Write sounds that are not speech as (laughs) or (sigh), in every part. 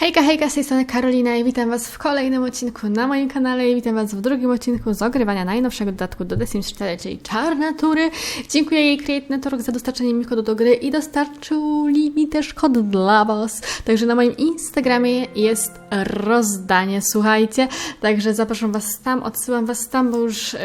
Hejka, hejka, z tej strony Karolina i witam Was w kolejnym odcinku na moim kanale i witam Was w drugim odcinku z ogrywania najnowszego dodatku do The Sims 4, czyli Czarnatury. Dziękuję jej Create Network za dostarczenie mi kodu do gry i dostarczyli mi też kod dla Was. Także na moim Instagramie jest rozdanie, słuchajcie. Także zapraszam Was tam, odsyłam Was tam, bo już y,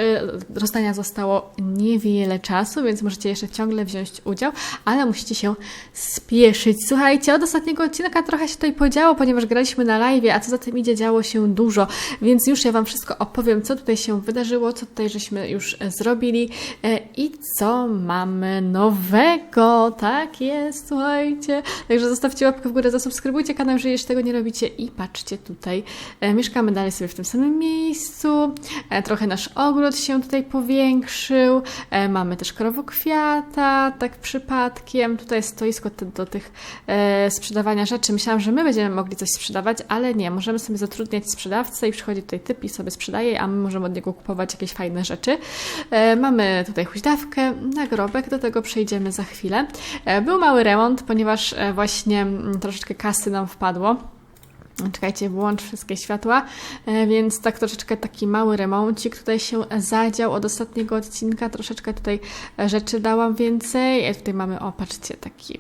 rozdania zostało niewiele czasu, więc możecie jeszcze ciągle wziąć udział, ale musicie się spieszyć. Słuchajcie, od ostatniego odcinka trochę się tutaj podziało, ponieważ graliśmy na live, a co za tym idzie, działo się dużo, więc już ja Wam wszystko opowiem, co tutaj się wydarzyło, co tutaj żeśmy już e, zrobili e, i co mamy nowego. Tak jest, słuchajcie. Także zostawcie łapkę w górę, zasubskrybujcie kanał, jeżeli jeszcze tego nie robicie i patrzcie tutaj. E, Mieszkamy dalej sobie w tym samym miejscu. Trochę nasz ogród się tutaj powiększył. Mamy też krowokwiata, tak przypadkiem. Tutaj stoisko do tych sprzedawania rzeczy. Myślałam, że my będziemy mogli coś sprzedawać, ale nie. Możemy sobie zatrudniać sprzedawcę i przychodzi tutaj typ i sobie sprzedaje, a my możemy od niego kupować jakieś fajne rzeczy. E, mamy tutaj huźdawkę, nagrobek, do tego przejdziemy za chwilę. E, był mały remont, ponieważ e, właśnie mm, troszeczkę kasy nam wpadło. Czekajcie, włącz wszystkie światła, więc tak troszeczkę taki mały remoncik tutaj się zadział od ostatniego odcinka, troszeczkę tutaj rzeczy dałam więcej. Tutaj mamy, o patrzcie, taki,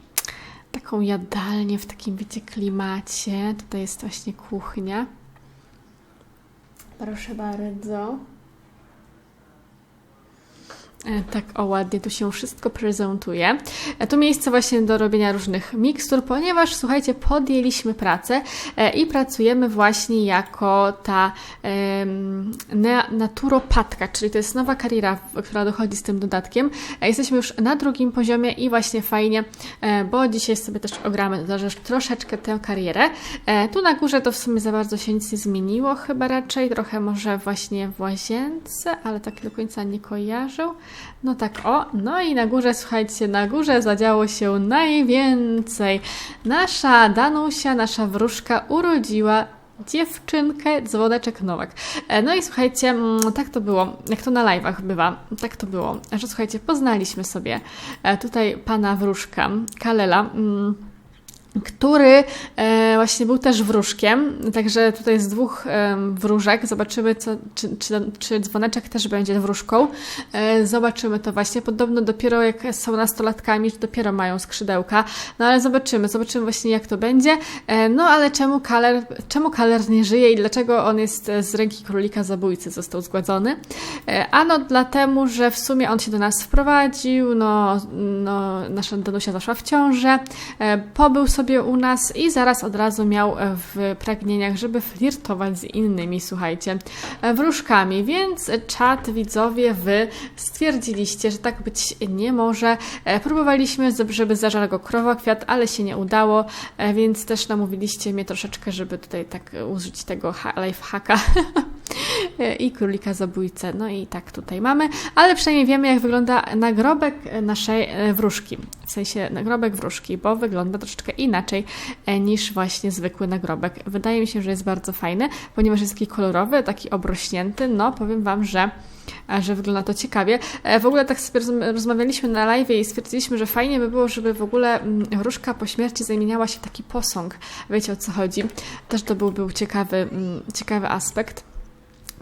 taką jadalnię w takim, wiecie, klimacie. Tutaj jest właśnie kuchnia. Proszę bardzo. E, Tak, o ładnie tu się wszystko prezentuje. E, Tu miejsce właśnie do robienia różnych mikstur, ponieważ słuchajcie, podjęliśmy pracę e, i pracujemy właśnie jako ta naturopatka, czyli to jest nowa kariera, która dochodzi z tym dodatkiem. Jesteśmy już na drugim poziomie i właśnie fajnie, bo dzisiaj sobie też ogramy troszeczkę tę karierę. Tu na górze to w sumie za bardzo się nic nie zmieniło, chyba raczej trochę może właśnie w łazience, ale tak do końca nie kojarzę. No tak, o, no i na górze, słuchajcie, na górze zadziało się najwięcej. Nasza Danusia, nasza wróżka urodziła dziewczynkę, dzwoneczek Nowak. E, No i słuchajcie, mm, tak to było, jak to na live'ach bywa, tak to było, że słuchajcie, poznaliśmy sobie e, tutaj pana wróżka, Kalela, mm, który e, właśnie był też wróżkiem, także tutaj jest dwóch e, wróżek. Zobaczymy, co, czy, czy, czy dzwoneczek też będzie wróżką. E, zobaczymy to właśnie. Podobno dopiero jak są nastolatkami, to dopiero mają skrzydełka. No ale zobaczymy, zobaczymy właśnie jak to będzie. No ale czemu Kaler, czemu Kaler nie żyje i dlaczego on jest z ręki królika zabójcy został zgładzony? Ano dlatego, że w sumie on się do nas wprowadził, no, no nasza Danusia zaszła w ciążę, pobył sobie u nas i zaraz od razu miał w pragnieniach, żeby flirtować z innymi, słuchajcie, e, wróżkami, więc czat widzowie, wy stwierdziliście, że tak być nie może. E, Próbowaliśmy, żeby zażarł go krowokwiat, ale się nie udało, e, więc też namówiliście mnie troszeczkę, żeby tutaj tak użyć tego ha- lifehacka (laughs) (laughs) i królika zabójcę. No i tak tutaj mamy, ale przynajmniej wiemy, jak wygląda nagrobek naszej e, wróżki. W sensie nagrobek wróżki, bo wygląda troszeczkę inaczej e, niż właśnie zwykły nagrobek. Wydaje mi się, że jest bardzo fajny, ponieważ jest taki kolorowy, taki obrośnięty. No, powiem Wam, że a że wygląda to ciekawie. E, W ogóle tak sobie rozm- rozmawialiśmy na live i stwierdziliśmy, że fajnie by było, żeby w ogóle mm, wróżka po śmierci zamieniała się w taki posąg. Wiecie o co chodzi? Też to byłby ciekawy, mm, ciekawy aspekt.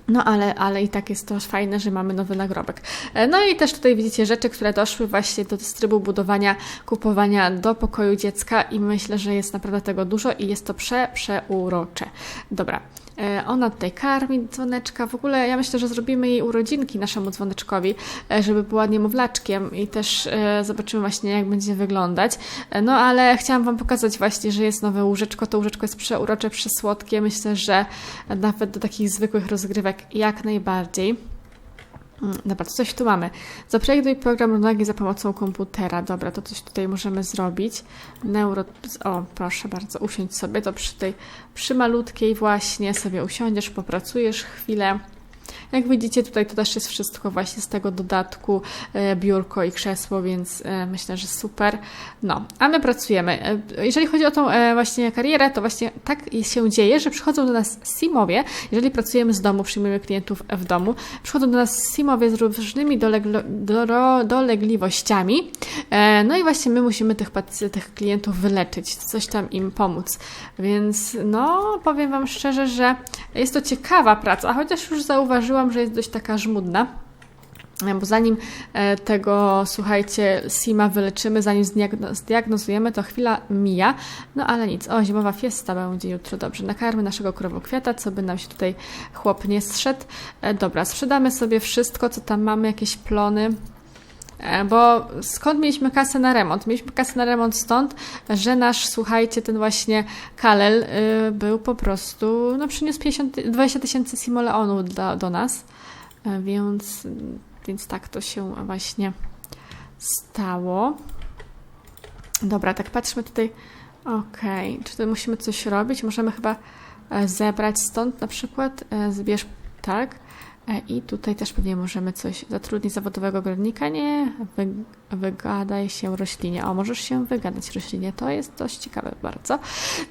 No ale, ale i tak jest to fajne, że mamy nowy nagrobek. E, No i też tutaj widzicie rzeczy, które doszły właśnie do trybu budowania, kupowania do pokoju dziecka i myślę, że jest naprawdę tego dużo i jest to prze, przeurocze. Dobra. E, Ona tutaj karmi dzwoneczka. W ogóle ja myślę, że zrobimy jej urodzinki naszemu dzwoneczkowi, e, żeby była niemowlaczkiem i też e, zobaczymy właśnie, jak będzie wyglądać. No ale chciałam Wam pokazać właśnie, że jest nowe łóżeczko. To łóżeczko jest przeurocze, przesłodkie. Myślę, że nawet do takich zwykłych rozgrywek jak najbardziej. Mm, Dobra, to coś tu mamy. Zaprojektuj program równowagi za pomocą komputera. Dobra, to coś tutaj możemy zrobić. Neuro... O, proszę bardzo, usiądź sobie. To przy tej, przy malutkiej właśnie sobie usiądziesz, popracujesz chwilę. Jak widzicie, tutaj to też jest wszystko właśnie z tego dodatku e, biurko i krzesło, więc e, myślę, że super. No, a my pracujemy. E, Jeżeli chodzi o tą właśnie karierę, to właśnie tak się dzieje, że przychodzą do nas simowie, jeżeli pracujemy z domu, przyjmujemy klientów w domu, przychodzą do nas simowie z różnymi dolegliwościami, no i właśnie my musimy tych, tych klientów wyleczyć, coś tam im pomóc. Więc no, powiem Wam szczerze, że jest to ciekawa praca, chociaż już zauważyłam, że jest dość taka żmudna. E, Bo zanim e, tego, słuchajcie, SIMA wyleczymy, zanim zdiagno- zdiagnozujemy, to chwila mija. No ale nic, o, zimowa fiesta będzie jutro, dobrze. Nakarmy naszego krowokwiata, co by nam się tutaj chłop nie zszedł. E, Dobra, sprzedamy sobie wszystko, co tam mamy, jakieś plony. E, Bo skąd mieliśmy kasę na remont? Mieliśmy kasę na remont stąd, że nasz, słuchajcie, ten właśnie Kalel y, był po prostu, no przyniósł 50, 20 tysięcy simoleonów dla, do nas, E, więc, więc tak to się właśnie stało. Dobra, tak patrzmy tutaj. Okej, czy tutaj musimy coś robić? Możemy chyba e, zebrać stąd na przykład. Zbierz, tak. E, I tutaj też pewnie możemy coś zatrudnić zawodowego ogrodnika. Nie, wy, wygadaj się roślinie. O, możesz się wygadać roślinie. To jest dość ciekawe bardzo.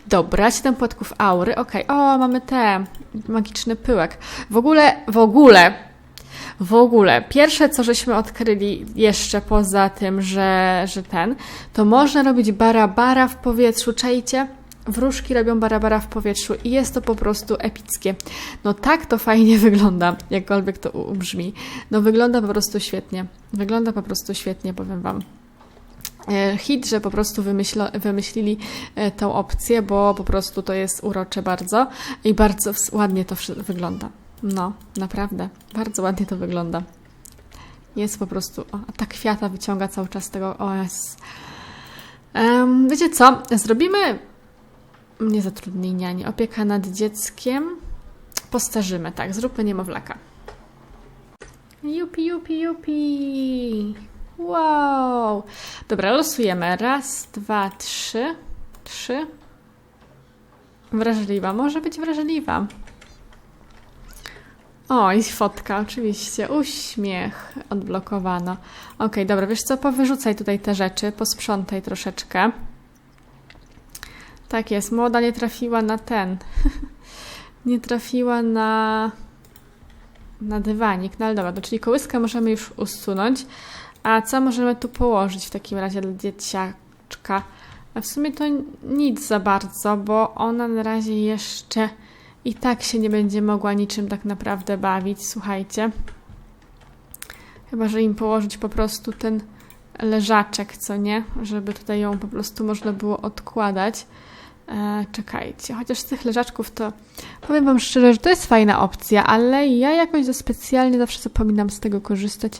Dobra, 7 płatków aury. Okej, o, mamy te magiczny pyłek. W ogóle, w ogóle, w ogóle, pierwsze co żeśmy odkryli jeszcze poza tym, że, że ten, to można robić barabara w powietrzu, czajcie? Wróżki robią barabara w powietrzu i jest to po prostu epickie. No tak to fajnie (laughs) wygląda, jakkolwiek to brzmi. No wygląda po prostu świetnie. Wygląda po prostu świetnie, powiem Wam. E, Hit, że po prostu wymyślo, wymyślili e, tą opcję, bo po prostu to jest urocze bardzo i bardzo ładnie to wygląda. No, naprawdę, bardzo ładnie to wygląda. Jest po prostu, o, ta kwiata wyciąga cały czas tego, o jest. Um, wiecie co, zrobimy nie zatrudnienie, opieka nad dzieckiem, postarzymy, tak, zróbmy niemowlaka. Jupi, jupi, jupi. Wow. Dobra, losujemy. Raz, dwa, trzy. Trzy. Wrażliwa. Może być wrażliwa. O, i fotka, oczywiście. Uśmiech. Odblokowano. Okej, dobra, wiesz co? Powyrzucaj tutaj te rzeczy. Posprzątaj troszeczkę. Tak jest. Młoda nie trafiła na ten. (laughs) nie trafiła na na dywanik. No ale dobra, to czyli kołyskę możemy już usunąć. A co możemy tu położyć w takim razie dla dzieciaczka? A w sumie to nic za bardzo, bo ona na razie jeszcze i tak się nie będzie mogła niczym tak naprawdę bawić. Słuchajcie. Chyba, że im położyć po prostu ten leżaczek, co nie? Żeby tutaj ją po prostu można było odkładać. E, czekajcie, chociaż z tych leżaczków to powiem Wam szczerze, że to jest fajna opcja, ale ja jakoś za specjalnie zawsze zapominam z tego korzystać.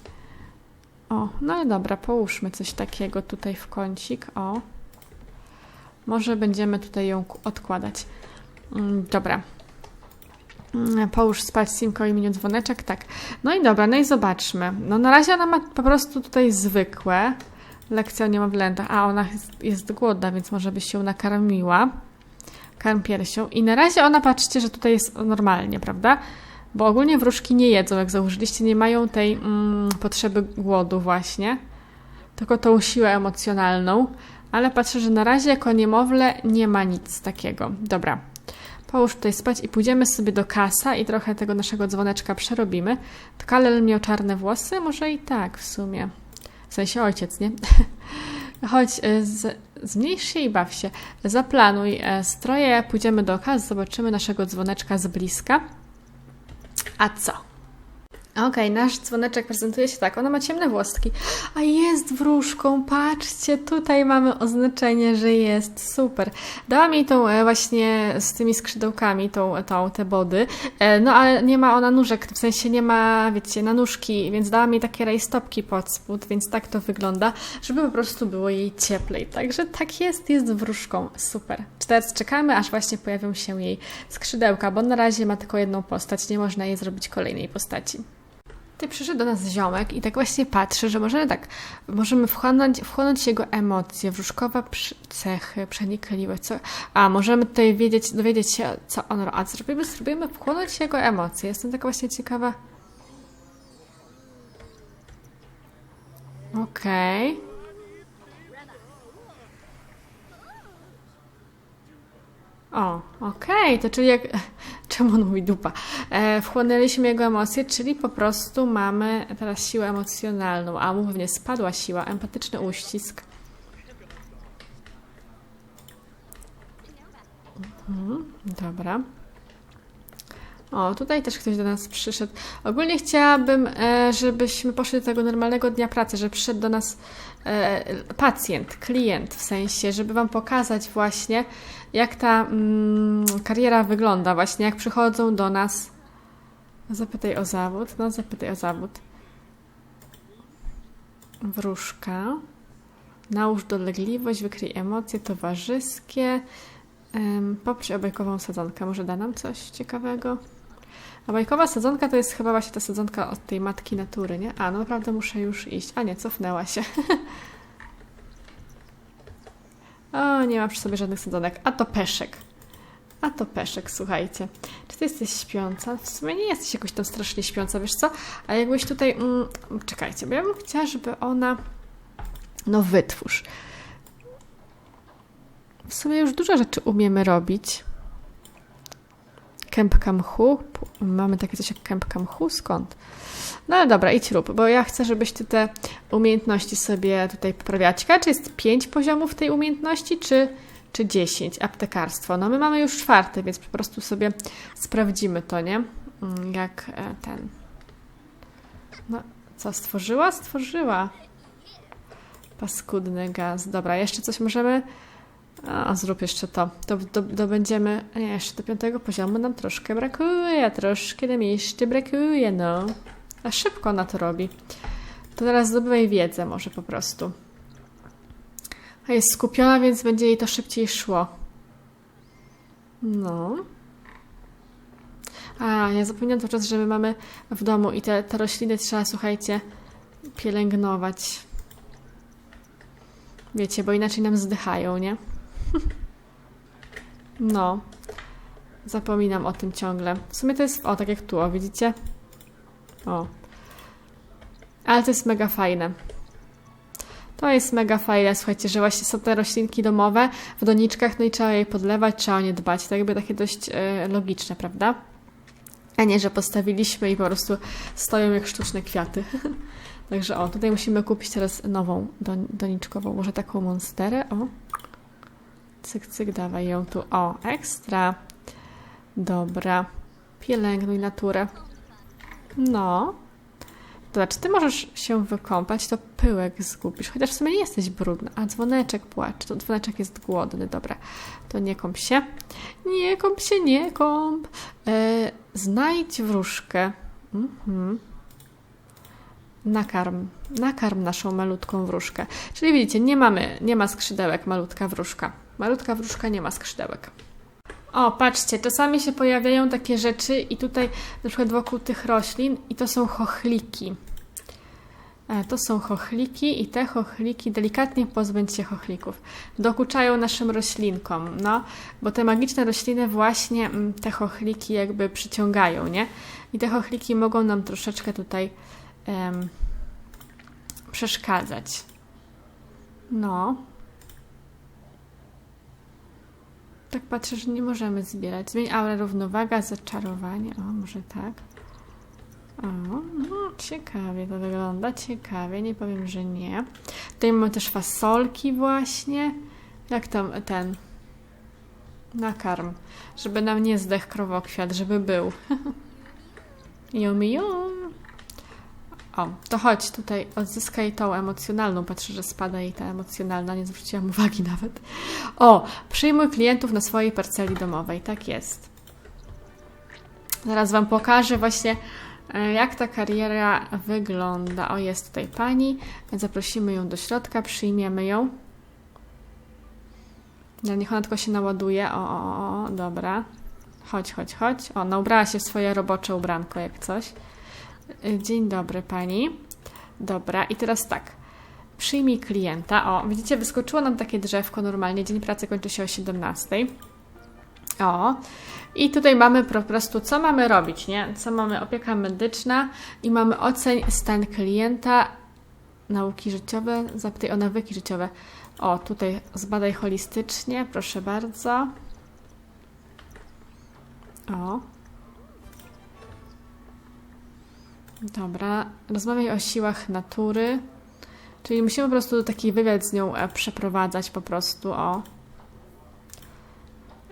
O, no ale dobra, połóżmy coś takiego tutaj w kącik. O. Może będziemy tutaj ją odkładać. Mm, Dobra. Mm, Połóż spać Simko imieniu dzwoneczek, tak. No i dobra, no i zobaczmy. No na razie ona ma po prostu tutaj zwykłe lekcje o niemowlętach. A, ona jest, jest głodna, więc może by się nakarmiła. Karm piersią. I na razie ona, patrzcie, że tutaj jest normalnie, prawda? Bo ogólnie wróżki nie jedzą, jak założyliście, nie mają tej mm, potrzeby głodu właśnie, tylko tą siłę emocjonalną. Ale patrzę, że na razie jako niemowlę nie ma nic takiego. Dobra, połóż tutaj spać i pójdziemy sobie do kasa i trochę tego naszego dzwoneczka przerobimy. To Kalel miał czarne włosy? Może i tak w sumie. W sensie ojciec, nie? (laughs) Chodź, y, z, zmniejsz się i baw się. Zaplanuj e, stroje, pójdziemy do kas, zobaczymy naszego dzwoneczka z bliska. A co? Okej, nasz dzwoneczek prezentuje się tak. Ona ma ciemne włoski, a jest wróżką. Patrzcie, tutaj mamy oznaczenie, że jest super. Dałam jej tą e, właśnie z tymi skrzydełkami, tą, tą, te body, e, no ale nie ma ona nóżek, w sensie nie ma, wiecie, na nóżki, więc dałam jej takie rajstopki pod spód, więc tak to wygląda, żeby po prostu było jej cieplej. Także tak jest, jest wróżką. Super. Teraz czekamy, aż właśnie pojawią się jej skrzydełka, bo na razie ma tylko jedną postać, nie można jej zrobić kolejnej postaci. Tutaj przyszedł do nas ziomek i tak właśnie patrzy, że możemy tak, możemy wchłonąć, wchłonąć jego emocje, wróżkowa przy, cechy, przenikliwość, co, a możemy tutaj wiedzieć, dowiedzieć się, co on robi, a zrobimy, spróbujemy wchłonąć jego emocje. Jestem taka właśnie ciekawa. Okej. O, okej, to czyli jak... Czemu on mówi dupa? E, wchłonęliśmy jego emocje, czyli po prostu mamy teraz siłę emocjonalną, a mu pewnie spadła siła, empatyczny uścisk. Mhm, dobra. O, tutaj też ktoś do nas przyszedł. Ogólnie chciałabym, e, żebyśmy poszli do tego normalnego dnia pracy, żeby przyszedł do nas e, pacjent, klient, w sensie, żeby Wam pokazać właśnie, jak ta mm, kariera wygląda, właśnie jak przychodzą do nas. Zapytaj o zawód, no zapytaj o zawód. Wróżka. Nałóż dolegliwość, wykryj emocje towarzyskie. Poprzyj o bajkową sadzonkę. Może da nam coś ciekawego? A bajkowa sadzonka to jest chyba właśnie ta sadzonka od tej matki natury, nie? A, no naprawdę muszę już iść. A nie, cofnęła się. (laughs) o, nie ma przy sobie żadnych sadzonek. A to peszek. A to peszek, słuchajcie. Czy ty jesteś śpiąca? W sumie nie jesteś jakoś tam strasznie śpiąca, wiesz co? A jakbyś tutaj... Mm, czekajcie, bo ja bym chciała, żeby ona... No wytwórz. W sumie już dużo rzeczy umiemy robić. Kępka mchu. Mamy takie coś jak kępka mchu. Skąd? No ale dobra, idź rób, bo ja chcę, żebyś ty te umiejętności sobie tutaj poprawiała. Ciekawe, czy jest pięć poziomów tej umiejętności, czy, czy 10? Aptekarstwo. No my mamy już czwarty, więc po prostu sobie sprawdzimy to, nie? Mm, Jak e, ten... No, co stworzyła? Stworzyła. Paskudny gaz. Dobra, jeszcze coś możemy... A, zrób jeszcze to. To, to, to będziemy. Nie, jeszcze do piątego poziomu nam troszkę brakuje. Troszkę nam jeszcze brakuje, no. A szybko ona to robi. To teraz zdobywaj wiedzę, może po prostu. A jest skupiona, więc będzie jej to szybciej szło. No. A, ja zapomniałam cały czas, że my mamy w domu i te, te rośliny trzeba, słuchajcie, pielęgnować. Wiecie, bo inaczej nam zdychają, nie? (laughs) No. Zapominam o tym ciągle. W sumie to jest, o, tak jak tu, o, widzicie? O. Ale to jest mega fajne. To jest mega fajne, słuchajcie, że właśnie są te roślinki domowe w doniczkach, no i trzeba je podlewać, trzeba o nie dbać. To jakby takie dość e, logiczne, prawda? A nie, że postawiliśmy i po prostu stoją jak sztuczne kwiaty. (laughs) Także o, tutaj musimy kupić teraz nową don doniczkową, może taką monsterę, o. Cyk, cyk, dawaj ją tu. O, ekstra. Dobra. Pielęgnuj naturę. No. Dobra, czy ty możesz się wykąpać, to pyłek zgubisz. Chociaż w sumie nie jesteś brudna. A dzwoneczek płacze. To dzwoneczek jest głodny. Dobra, to nie kąp się. Nie kąp się, nie kąp. E, znajdź wróżkę. Mhm. Nakarm. Nakarm naszą malutką wróżkę. Czyli widzicie, nie mamy, nie ma skrzydełek malutka wróżka. Malutka wróżka nie ma skrzydełek. O, patrzcie, czasami się pojawiają takie rzeczy i tutaj na przykład wokół tych roślin i to są chochliki. E, to są chochliki i te chochliki, delikatnie pozbędź się chochlików. Dokuczają naszym roślinkom, no, bo te magiczne rośliny właśnie mm, te chochliki jakby przyciągają, nie? I te chochliki mogą nam troszeczkę tutaj przeszkadzać. No, Tak patrzę, że nie możemy zbierać. Zmień aurę, równowaga, zaczarowanie. O, może tak. O, no, ciekawie to wygląda, ciekawie, nie powiem, że nie. Tutaj mamy też fasolki właśnie. Jak tam ten nakarm, żeby nam nie zdech krowokwiat, żeby był. (laughs) Yum, yum. O, to chodź tutaj, odzyskaj tą emocjonalną. Patrzę, że spada jej ta emocjonalna, nie zwróciłam uwagi nawet. O, przyjmuj klientów na swojej parceli domowej. Tak jest. Zaraz Wam pokażę właśnie, e, jak ta kariera wygląda. O, jest tutaj pani. Zaprosimy ją do środka, przyjmiemy ją. No, niech ona tylko się naładuje. O, o, o, dobra. Chodź, chodź, chodź. O, no ubrała się w swoje robocze ubranko, jak coś. Y, Dzień dobry pani. Dobra, i teraz tak. Przyjmij klienta. O, widzicie, wyskoczyło nam takie drzewko normalnie. Dzień pracy kończy się o 17. O, i tutaj mamy po prostu, co mamy robić, nie? Co mamy? Opieka medyczna i mamy oceń stan klienta, nauki życiowe, zapytaj o nawyki życiowe. O, tutaj zbadaj holistycznie, proszę bardzo. O. Dobra, rozmawiaj o siłach natury. Czyli musimy po prostu taki wywiad z nią e, przeprowadzać po prostu, o.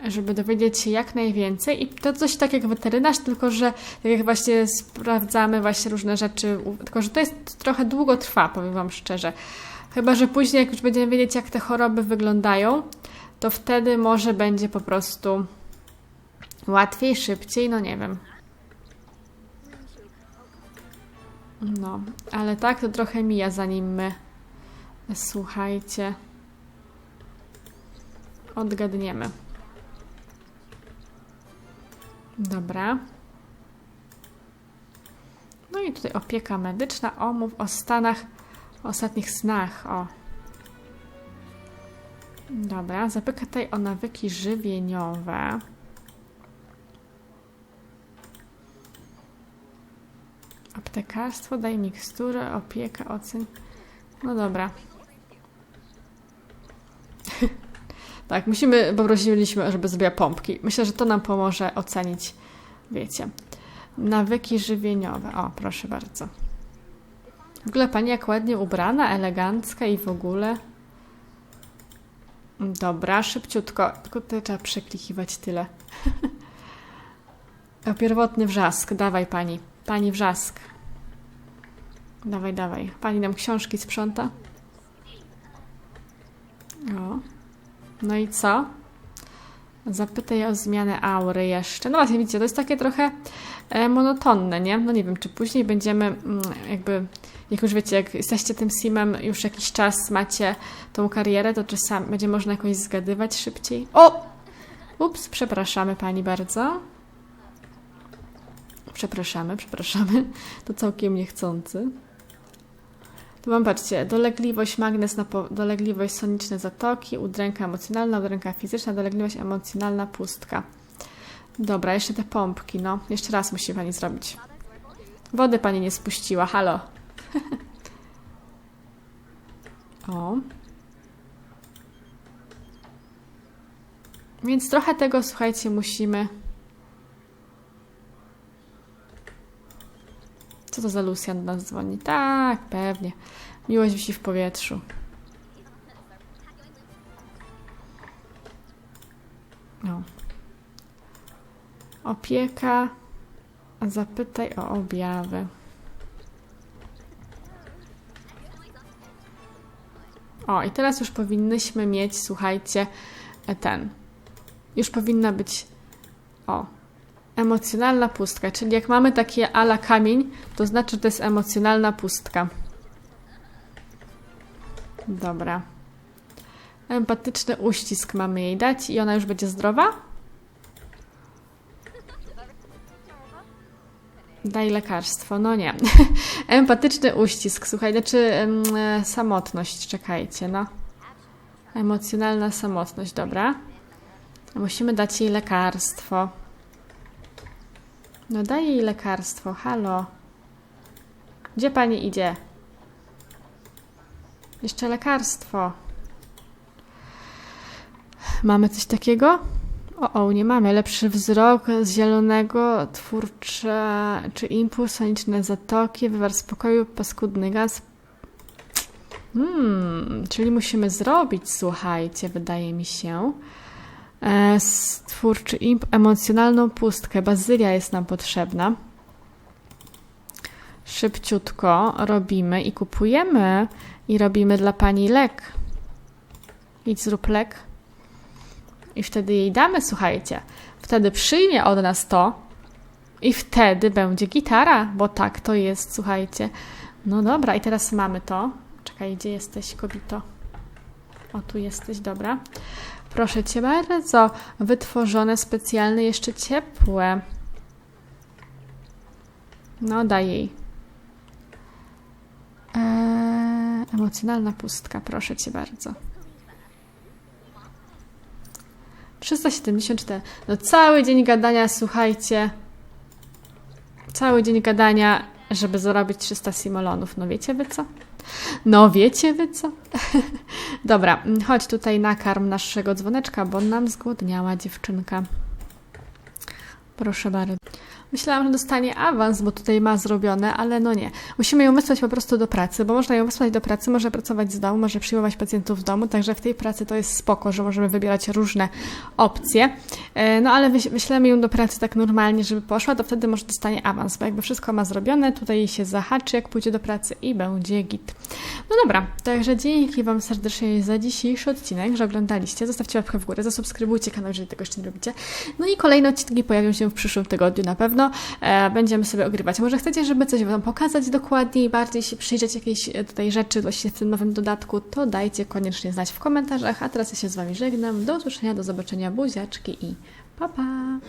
Żeby dowiedzieć się jak najwięcej. I to coś tak jak weterynarz, tylko że tak jak właśnie sprawdzamy właśnie różne rzeczy, tylko że to jest trochę długo trwa, powiem Wam szczerze. Chyba, że później jak już będziemy wiedzieć jak te choroby wyglądają, to wtedy może będzie po prostu łatwiej, szybciej, no nie wiem. No, ale tak to trochę mija zanim my, słuchajcie, odgadniemy. Dobra. No i tutaj opieka medyczna. Omów o stanach, o ostatnich snach. O. Dobra, zapytaj o nawyki żywieniowe. Aptekarstwo, daj miksturę, opieka, ocen. No dobra. (laughs) tak, musimy, poprosiliśmy, żeby zrobiła pompki. Myślę, że to nam pomoże ocenić, wiecie. Nawyki żywieniowe. O, proszę bardzo. W ogóle pani jak ładnie ubrana, elegancka i w ogóle. Dobra, szybciutko. Tylko tutaj trzeba przeklikiwać tyle. (laughs) pierwotny wrzask. Dawaj pani. Pani wrzask. Dawaj, dawaj. Pani nam książki sprząta. O. No i co? Zapytaj o zmianę aury jeszcze. No właśnie, widzicie, to jest takie trochę e, monotonne, nie? No nie wiem, czy później będziemy mm, jakby, jak już wiecie, jak jesteście tym simem już jakiś czas, macie tą karierę, to czy sam będzie można jakoś zgadywać szybciej? O! Ups, przepraszamy pani bardzo. Przepraszamy, przepraszamy. To całkiem niechcący. Tu mam, patrzcie, dolegliwość magnes dolegliwość soniczne zatoki, udręka emocjonalna, udręka fizyczna, dolegliwość emocjonalna, pustka. Dobra, jeszcze te pompki, no. Jeszcze raz musi pani zrobić. Wody pani nie spuściła, halo. (laughs) o. Więc trochę tego, słuchajcie, musimy... Co to za Lucian do nas dzwoni? Tak, pewnie. Miłość wisi w powietrzu. No. Opieka. Zapytaj o objawy. O, i teraz już powinnyśmy mieć, słuchajcie, ten. Już powinna być. O, Emocjonalna pustka, czyli jak mamy takie ala kamień, to znaczy, że to jest emocjonalna pustka. Dobra. Empatyczny uścisk mamy jej dać i ona już będzie zdrowa? Daj lekarstwo. No nie. (laughs) Empatyczny uścisk, słuchaj, znaczy e, samotność, czekajcie, no. Emocjonalna samotność, dobra. Musimy dać jej lekarstwo. No daj jej lekarstwo, halo. Gdzie pani idzie? Jeszcze lekarstwo. Mamy coś takiego? O, o, nie mamy. Lepszy wzrok z zielonego, twórcze, czy impuls, soniczne zatoki, wywar spokoju, paskudny gaz. Hmm, czyli musimy zrobić, słuchajcie, wydaje mi się. E, Stwórczy imp, emocjonalną pustkę. Bazylia jest nam potrzebna. Szybciutko robimy i kupujemy i robimy dla pani lek. Idź zrób lek. I wtedy jej damy, słuchajcie. Wtedy przyjmie od nas to i wtedy będzie gitara, bo tak to jest, słuchajcie. No dobra, i teraz mamy to. Czekaj, gdzie jesteś, kobito? O, tu jesteś, dobra. Proszę cię bardzo, wytworzone specjalne, jeszcze ciepłe. No, daj jej. Eee, emocjonalna pustka, proszę cię bardzo. 374. No cały dzień gadania, słuchajcie. Cały dzień gadania, żeby zarobić 300 simolonów. No wiecie wy co? No wiecie wy co? (laughs) Dobra, chodź tutaj nakarm naszego dzwoneczka, bo nam zgłodniała dziewczynka. Proszę bardzo. Myślałam, że dostanie awans, bo tutaj ma zrobione, ale no nie. Musimy ją wysłać po prostu do pracy, bo można ją wysłać do pracy, może pracować z domu, może przyjmować pacjentów w domu, także w tej pracy to jest spoko, że możemy wybierać różne opcje. E, No ale wyś- wyślemy ją do pracy tak normalnie, żeby poszła, to wtedy może dostanie awans, bo jakby wszystko ma zrobione, tutaj się zahaczy, jak pójdzie do pracy i będzie git. No dobra, także dzięki Wam serdecznie za dzisiejszy odcinek, że oglądaliście. Zostawcie łapkę w górę, zasubskrybujcie kanał, jeżeli tego jeszcze nie robicie. No i kolejne odcinki pojawią się w przyszłym tygodniu na pewno. E, będziemy sobie ogrywać. Może chcecie, żeby coś Wam pokazać dokładniej, bardziej się przyjrzeć jakieś e, tutaj rzeczy właśnie w tym nowym dodatku, to dajcie koniecznie znać w komentarzach. A teraz ja się z Wami żegnam. Do usłyszenia, do zobaczenia, buziaczki i pa pa!